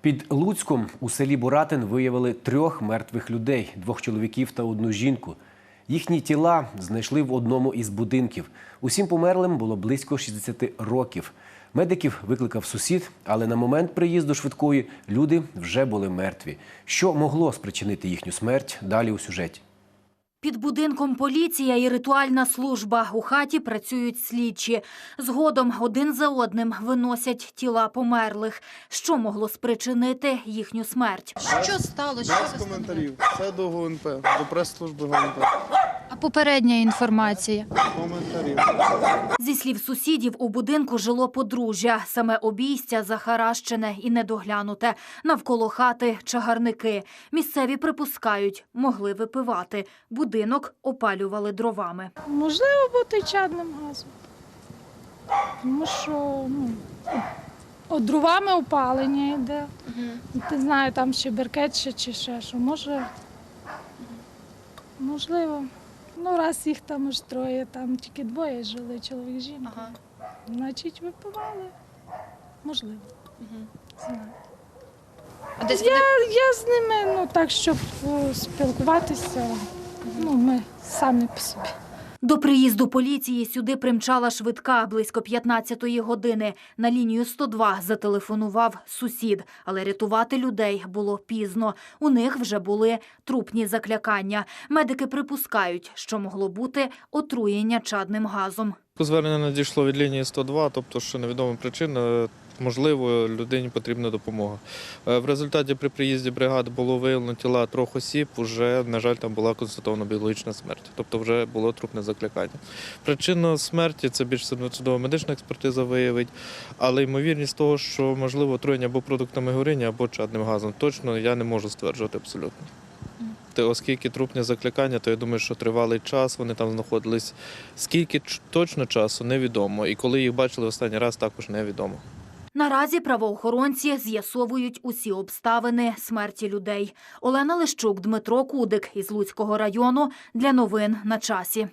Під Луцьком у селі Буратин виявили трьох мертвих людей: двох чоловіків та одну жінку. Їхні тіла знайшли в одному із будинків. Усім померлим було близько 60 років. Медиків викликав сусід, але на момент приїзду швидкої люди вже були мертві. Що могло спричинити їхню смерть? Далі у сюжеті. Під будинком поліція і ритуальна служба. У хаті працюють слідчі. Згодом один за одним виносять тіла померлих. Що могло спричинити їхню смерть? Що сталося? Без коментарів. Це до ГУНП, до прес-служби ГУНП. А попередня інформація. Зі слів сусідів, у будинку жило подружжя. Саме обійстя захаращене і недоглянуте. Навколо хати чагарники. Місцеві припускають, могли випивати. Будинок опалювали дровами. Можливо, бути чадним газом. Тому що ну, от дровами опалення йде. Не знаю, там ще беркет ще чи ще що. Може, можливо. Раз їх там аж троє, там тільки двоє жили, чоловік жінка. Значить, випивали. Можливо. Знаю. А десь Я, я з ними, ну так, щоб е, спілкуватися, ну, ми самі по собі. До приїзду поліції сюди примчала швидка близько 15-ї години. На лінію 102 зателефонував сусід, але рятувати людей було пізно. У них вже були трупні заклякання. Медики припускають, що могло бути отруєння чадним газом. Звернення надійшло від лінії 102, тобто, що невідома причина, можливо, людині потрібна допомога. Е, В результаті при приїзді бригади було виявлено тіла трьох осіб, вже, на жаль, там була констатована біологічна смерть, тобто вже було трупне закликання. Причина смерті це більш судова медична експертиза виявить, але ймовірність того, що можливо отруєння або продуктами горіння, або чадним газом, точно я не можу стверджувати абсолютно. Оскільки трупне закликання, то я думаю, що тривалий час вони там знаходились. Скільки точно часу невідомо, і коли їх бачили останній раз, також невідомо. Наразі правоохоронці з'ясовують усі обставини смерті людей. Олена Лищук, Дмитро Кудик із Луцького району для новин на часі.